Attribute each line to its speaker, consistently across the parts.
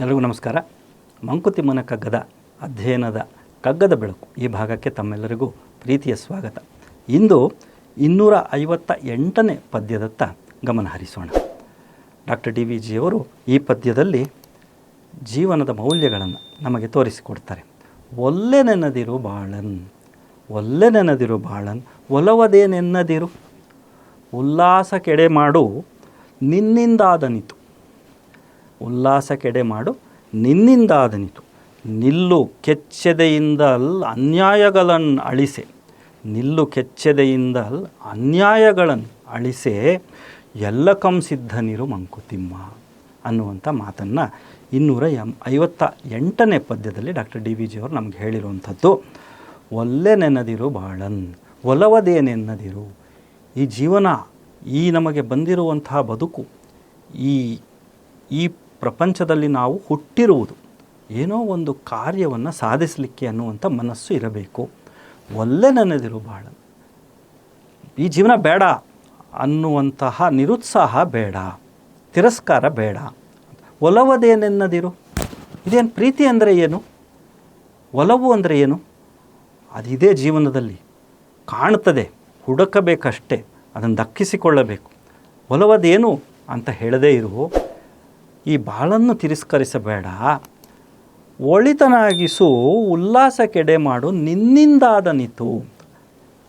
Speaker 1: ಎಲ್ರಿಗೂ ನಮಸ್ಕಾರ. ಮಂಕುತಿಮ್ಮನ ಕಗ್ಗದ ಅಧ್ಯಯನದ ಕಗ್ಗದ ಬೆಳಕು ಈ ಭಾಗಕ್ಕೆ ತಮ್ಮೆಲ್ಲರಿಗೂ ಪ್ರೀತಿಯ ಸ್ವಾಗತ. ಇಂದು ಇನ್ನೂರ ಐವತ್ತ ಎಂಟನೇ ಪದ್ಯದತ್ತ ಗಮನ ಹರಿಸೋಣ. ಡಾಕ್ಟರ್ ಡಿ ವಿ ಜಿಯವರು ಈ ಪದ್ಯದಲ್ಲಿ ಜೀವನದ ಮೌಲ್ಯಗಳನ್ನು ನಮಗೆ ತೋರಿಸಿಕೊಡ್ತಾರೆ. ಒಲ್ಲೆ ನೆನದಿರು ಬಾಳನ್, ಒಲ್ಲೆ ನೆನದಿರು ಬಾಳನ್ ಒಲವದೇನೆನ್ನದಿರು ಉಲ್ಲಾಸ ಕೆಡೆ ಮಾಡು ನಿನ್ನಿಂದಾದನಿತು ಉಲ್ಲಾಸ ಕೆಡೆ ಮಾಡು, ನಿನ್ನಿಂದಾದನಿತು. ನಿಲ್ಲು ಕೆಚ್ಚೆದೆಯಿಂದಲ್ ಅನ್ಯಾಯಗಳನ್ನು ಅಳಿಸೆ. ನಿಲ್ಲು ಕೆಚ್ಚೆದೆಯಿಂದಲ್ ಅನ್ಯಾಯಗಳನ್ನು ಅಳಿಸೆ. ಎಲ್ಲ ಕಂಸಿದ್ಧನಿರು ಮಂಕುತಿಮ್ಮ ಅನ್ನುವಂಥ ಮಾತನ್ನು ಇನ್ನೂರ ಎಂ, ಐವತ್ತ ಎಂಟನೇ ಪದ್ಯದಲ್ಲಿ ಡಾಕ್ಟರ್ ಡಿ ವಿ ಜಿಯವರು ನಮ್ಗೆ ಹೇಳಿರುವಂಥದ್ದು. ಒಲ್ಲೆ ನೆನದಿರು ಬಾಳನ್ ಒಲವದೇನೆನ್ನದಿರು ಈ ಜೀವನ, ಈ ನಮಗೆ ಬಂದಿರುವಂತಹ ಬದುಕು, ಈ ಈ ಪ್ರಪಂಚದಲ್ಲಿ ನಾವು ಹುಟ್ಟಿರುವುದು ಏನೋ ಒಂದು ಕಾರ್ಯವನ್ನು ಸಾಧಿಸಲಿಕ್ಕೆ ಅನ್ನುವಂಥ ಮನಸ್ಸು ಇರಬೇಕು. ಒಲ್ಲೆ ನನ್ನದಿರು ಬಾಳ. ಈ ಜೀವನ ಬೇಡ ಅನ್ನುವಂತಹ ನಿರುತ್ಸಾಹ ಬೇಡ. ತಿರಸ್ಕಾರ ಬೇಡ. ಒಲವದೇನೆನ್ನದಿರು ಇದೇನು ಪ್ರೀತಿ ಅಂದರೆ ಏನು? ಒಲವು ಅಂದರೆ ಏನು? ಅದಿದೇ ಜೀವನದಲ್ಲಿ ಕಾಣ್ತದೆ ಹುಡುಕಬೇಕಷ್ಟೇ. ಅದನ್ನು ದಕ್ಕಿಸಿಕೊಳ್ಳಬೇಕು. ಒಲವದೇನು ಅಂತ ಹೇಳದೇ ಇರು. ಈ ಬಾಳನ್ನು ತಿರಸ್ಕರಿಸಬೇಡ. ಒಳಿತನಾಗಿಸು, ಉಲ್ಲಾಸ ಕೆಡೆ ಮಾಡು ನಿನ್ನಿಂದಾದನಿತು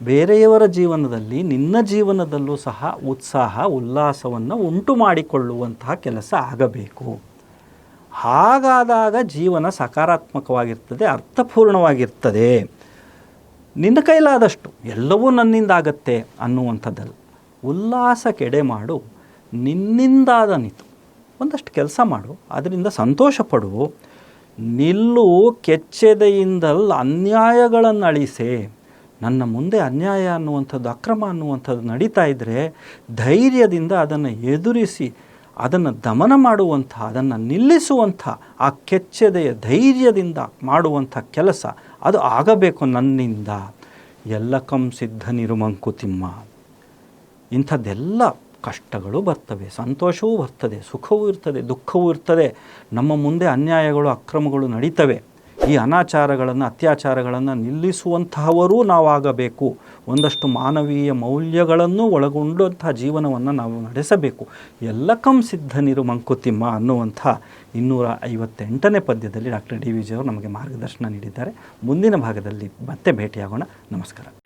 Speaker 1: ಬೇರೆಯವರ ಜೀವನದಲ್ಲಿ, ನಿನ್ನ ಜೀವನದಲ್ಲೂ ಸಹ ಉತ್ಸಾಹ, ಉಲ್ಲಾಸವನ್ನು ಉಂಟು ಮಾಡಿಕೊಳ್ಳುವಂತಹ ಕೆಲಸ ಆಗಬೇಕು. ಹಾಗಾದಾಗ ಜೀವನ ಸಕಾರಾತ್ಮಕವಾಗಿರ್ತದೆ, ಅರ್ಥಪೂರ್ಣವಾಗಿರ್ತದೆ. ನಿನ್ನ ಕೈಲಾದಷ್ಟು, ಎಲ್ಲವೂ ನನ್ನಿಂದ ಆಗತ್ತೆ ಅನ್ನುವಂಥದ್ದಲ್ಲ. ಉಲ್ಲಾಸ ಕೆಡೆ ಮಾಡು ನಿನ್ನಿಂದಾದನಿತು ಒಂದಷ್ಟು ಕೆಲಸ ಮಾಡು, ಅದರಿಂದ ಸಂತೋಷ ಪಡು. ನಿಲ್ಲು ಕೆಚ್ಚೆದೆಯಿಂದಲ್ಲ ಅನ್ಯಾಯಗಳನ್ನು ಅಳಿಸಿ ನನ್ನ ಮುಂದೆ ಅನ್ಯಾಯ ಅನ್ನುವಂಥದ್ದು, ಅಕ್ರಮ ಅನ್ನುವಂಥದ್ದು ನಡೀತಾ ಇದ್ದರೆ ಧೈರ್ಯದಿಂದ ಅದನ್ನು ಎದುರಿಸಿ, ಅದನ್ನು ದಮನ ಮಾಡುವಂಥ, ಅದನ್ನು ನಿಲ್ಲಿಸುವಂಥ, ಆ ಕೆಚ್ಚೆದೆಯ ಧೈರ್ಯದಿಂದ ಮಾಡುವಂಥ ಕೆಲಸ ಅದು ಆಗಬೇಕು ನನ್ನಿಂದ. ಎಲ್ಲ ಸಿದ್ಧ ನಿರುಮಂಕುತಿಮ್ಮ ಇಂಥದ್ದೆಲ್ಲ ಕಷ್ಟಗಳು ಬರ್ತವೆ, ಸಂತೋಷವೂ ಬರ್ತದೆ, ಸುಖವೂ ಇರ್ತದೆ, ದುಃಖವೂ ಇರ್ತದೆ, ನಮ್ಮ ಮುಂದೆ ಅನ್ಯಾಯಗಳು, ಅಕ್ರಮಗಳು ನಡೀತವೆ. ಈ ಅನಾಚಾರಗಳನ್ನು, ಅತ್ಯಾಚಾರಗಳನ್ನು ನಿಲ್ಲಿಸುವಂತಹವರೂ ನಾವಾಗಬೇಕು. ಒಂದಷ್ಟು ಮಾನವೀಯ ಮೌಲ್ಯಗಳನ್ನು ಒಳಗೊಂಡಂತಹ ಜೀವನವನ್ನು ನಾವು ನಡೆಸಬೇಕು. ಎಲ್ಲಕಂ ಕಂಸಿದ್ಧನಿರು ಮಂಕುತಿಮ್ಮ ಅನ್ನುವಂಥ ಇನ್ನೂರ ಐವತ್ತೆಂಟನೇ ಪದ್ಯದಲ್ಲಿ ಡಾಕ್ಟರ್ ಡಿ ವಿ ಜಿಯವರು ನಮಗೆ ಮಾರ್ಗದರ್ಶನ ನೀಡಿದ್ದಾರೆ. ಮುಂದಿನ ಭಾಗದಲ್ಲಿ ಮತ್ತೆ ಭೇಟಿಯಾಗೋಣ. ನಮಸ್ಕಾರ.